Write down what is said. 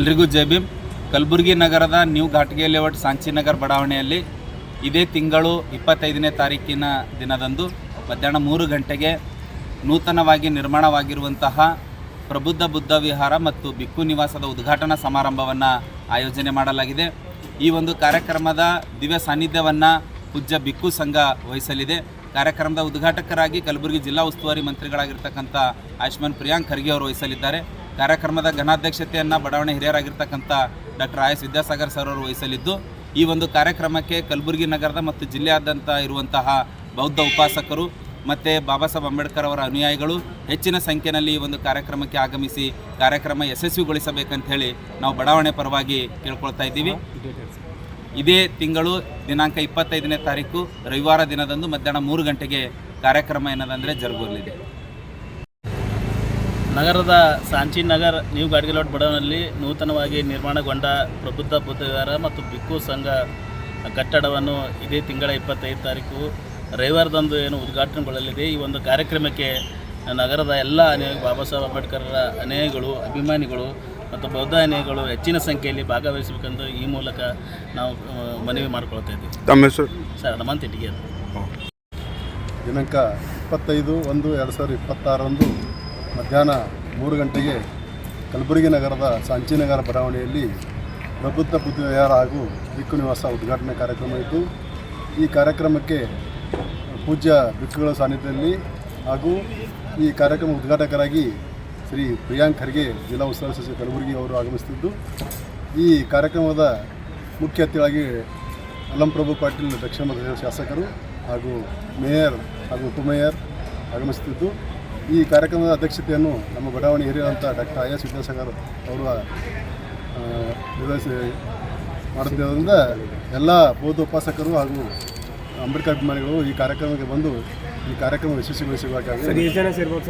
ಎಲ್ರಿಗೂ ಜೈ ಭೀಮ್. ಕಲಬುರಗಿ ನಗರದ new ಘಾಟ್ಗೆ layout ಸಾಂಚಿನಗರ್ ಬಡಾವಣೆಯಲ್ಲಿ ಇದೇ ತಿಂಗಳು ಇಪ್ಪತ್ತೈದನೇ ತಾರೀಕಿನ ದಿನದಂದು ಮಧ್ಯಾಹ್ನ ಮೂರು ಗಂಟೆಗೆ ನೂತನವಾಗಿ ನಿರ್ಮಾಣವಾಗಿರುವಂತಹ ಪ್ರಬುದ್ಧ ಬುದ್ಧ ವಿಹಾರ ಮತ್ತು ಬಿಕ್ಕು ನಿವಾಸದ ಉದ್ಘಾಟನಾ ಸಮಾರಂಭವನ್ನು ಆಯೋಜನೆ ಮಾಡಲಾಗಿದೆ. ಈ ಒಂದು ಕಾರ್ಯಕ್ರಮದ ದಿವ್ಯ ಸಾನ್ನಿಧ್ಯವನ್ನು ಪೂಜ್ಯ ಬಿಕ್ಕು ಸಂಘ ವಹಿಸಲಿದೆ. ಕಾರ್ಯಕ್ರಮದ ಉದ್ಘಾಟಕರಾಗಿ ಕಲಬುರಗಿ ಜಿಲ್ಲಾ ಉಸ್ತುವಾರಿ ಮಂತ್ರಿಗಳಾಗಿರ್ತಕ್ಕಂಥ ಆಯುಷ್ಮಾನ್ ಪ್ರಿಯಾಂಕ್ ಖರ್ಗೆ ಅವರು ವಹಿಸಲಿದ್ದಾರೆ. ಕಾರ್ಯಕ್ರಮದ ಘನಾಧ್ಯಕ್ಷತೆಯನ್ನು ಬಡಾವಣೆ ಹಿರಿಯರಾಗಿರ್ತಕ್ಕಂಥ doctor R S Vidyasagar sir ಅವರು ವಹಿಸಲಿದ್ದು, ಈ ಒಂದು ಕಾರ್ಯಕ್ರಮಕ್ಕೆ ಕಲಬುರಗಿ ನಗರದ ಮತ್ತು ಜಿಲ್ಲೆಯಾದ್ಯಂತ ಇರುವಂತಹ ಬೌದ್ಧ ಉಪಾಸಕರು ಮತ್ತು ಬಾಬಾ ಸಾಹೇಬ್ ಅಂಬೇಡ್ಕರ್ ಅವರ ಅನುಯಾಯಿಗಳು ಹೆಚ್ಚಿನ ಸಂಖ್ಯೆಯಲ್ಲಿ ಈ ಒಂದು ಕಾರ್ಯಕ್ರಮಕ್ಕೆ ಆಗಮಿಸಿ ಕಾರ್ಯಕ್ರಮ ಯಶಸ್ವಿಗೊಳಿಸಬೇಕಂತ ಹೇಳಿ ನಾವು ಬಡಾವಣೆ ಪರವಾಗಿ ಕೇಳ್ಕೊಳ್ತಾ ಇದ್ದೀವಿ. ಇದೇ ತಿಂಗಳು ದಿನಾಂಕ ಇಪ್ಪತ್ತೈದನೇ ತಾರೀಕು, ರವಿವಾರ ದಿನದಂದು ಮಧ್ಯಾಹ್ನ ಮೂರು ಗಂಟೆಗೆ ಕಾರ್ಯಕ್ರಮ ಏನದಂದರೆ ಜರುಗಲಿದೆ. ನಗರದ ಸಾಂಚಿ ನಗರ್ ನ್ಯೂ ಗಾಡ್ಗಿಲೋಟ್ ಬಡವನಲ್ಲಿ ನೂತನವಾಗಿ ನಿರ್ಮಾಣಗೊಂಡ ಪ್ರಬುದ್ಧ ಬುದ್ಧಿಗಾರ ಮತ್ತು ಬಿಕ್ಕು ಸಂಘ ಕಟ್ಟಡವನ್ನು ಇದೇ ತಿಂಗಳ ಇಪ್ಪತ್ತೈದು ತಾರೀಕು ರವಿವಾರದಂದು ಏನು ಉದ್ಘಾಟನೆಗೊಳ್ಳಲಿದೆ. ಈ ಒಂದು ಕಾರ್ಯಕ್ರಮಕ್ಕೆ ನಗರದ ಎಲ್ಲ ಅನೇಕ ಬಾಬಾ ಸಾಹೇಬ್ ಅಂಬೇಡ್ಕರ್ರ ಅನೇಯಗಳು ಅಭಿಮಾನಿಗಳು ಮತ್ತು ಬೌದ್ಧ ಅನೇಯಗಳು ಹೆಚ್ಚಿನ ಸಂಖ್ಯೆಯಲ್ಲಿ ಭಾಗವಹಿಸಬೇಕೆಂದು ಈ ಮೂಲಕ ನಾವು ಮನವಿ ಮಾಡಿಕೊಳ್ತಾ ಇದ್ದೀವಿ. ತಮ್ಮ ಹೆಸರು? ಸರ್ ಹನುಮಂತ ಇಟ್ಟಿಗೆ. ದಿನಾಂಕ ಇಪ್ಪತ್ತೈದು ಒಂದು ಎರಡು ಸಾವಿರದ ಇಪ್ಪತ್ತಾರರಂದು ಮಧ್ಯಾಹ್ನ ಮೂರು ಗಂಟೆಗೆ ಕಲಬುರಗಿ ನಗರದ ಸಾಂಚಿನಗರ ಬಡಾವಣೆಯಲ್ಲಿ ಪ್ರಬುದ್ಧ ಬುದ್ಧ ವಿಹಾರ ಹಾಗೂ ಬಿಕ್ಕು ನಿವಾಸ ಉದ್ಘಾಟನೆ ಕಾರ್ಯಕ್ರಮ ಇತ್ತು. ಈ ಕಾರ್ಯಕ್ರಮಕ್ಕೆ ಪೂಜ್ಯ ಬಿಕ್ಕುಗಳ ಸಾನ್ನಿಧ್ಯದಲ್ಲಿ ಹಾಗೂ ಈ ಕಾರ್ಯಕ್ರಮ ಉದ್ಘಾಟಕರಾಗಿ ಶ್ರೀ ಪ್ರಿಯಾಂಕ್ ಖರ್ಗೆ ಜಿಲ್ಲಾ ಉಸ್ತುವಾರಿ ಸಚಿವ ಕಲಬುರಗಿ ಅವರು ಆಗಮಿಸುತ್ತಿದ್ದು, ಈ ಕಾರ್ಯಕ್ರಮದ ಮುಖ್ಯ ಅತಿಥಿಯಾಗಿ ಅಲ್ಲಂಪ್ರಭು ಪಾಟೀಲ್ ದಕ್ಷಿಣ ಮಧ್ಯ ಶಾಸಕರು ಹಾಗೂ ಮೇಯರ್ ಹಾಗೂ ಉಪಮೇಯರ್ ಆಗಮಿಸುತ್ತಿದ್ದು ಈ ಕಾರ್ಯಕ್ರಮದ ಅಧ್ಯಕ್ಷತೆಯನ್ನು ನಮ್ಮ ಬಡಾವಣೆ ಹಿರಿಯರಂಥ ಡಾಕ್ಟರ್ ಐ ಎಸ್ ವಿದ್ಯಾಸಾಗರ್ ಅವರು ನಿರ್ವಹಿಸಿ ಮಾಡುತ್ತಿರೋದ್ರಿಂದ ಎಲ್ಲ ಬೌದ್ಧ ಉಪಾಸಕರು ಹಾಗೂ ಅಂಬೇಡ್ಕರ್ ಅಭಿಮಾನಿಗಳು ಈ ಕಾರ್ಯಕ್ರಮಕ್ಕೆ ಬಂದು ಈ ಕಾರ್ಯಕ್ರಮ ಯಶಸ್ವಿಗೊಳಿಸಬೇಕಾಗಿ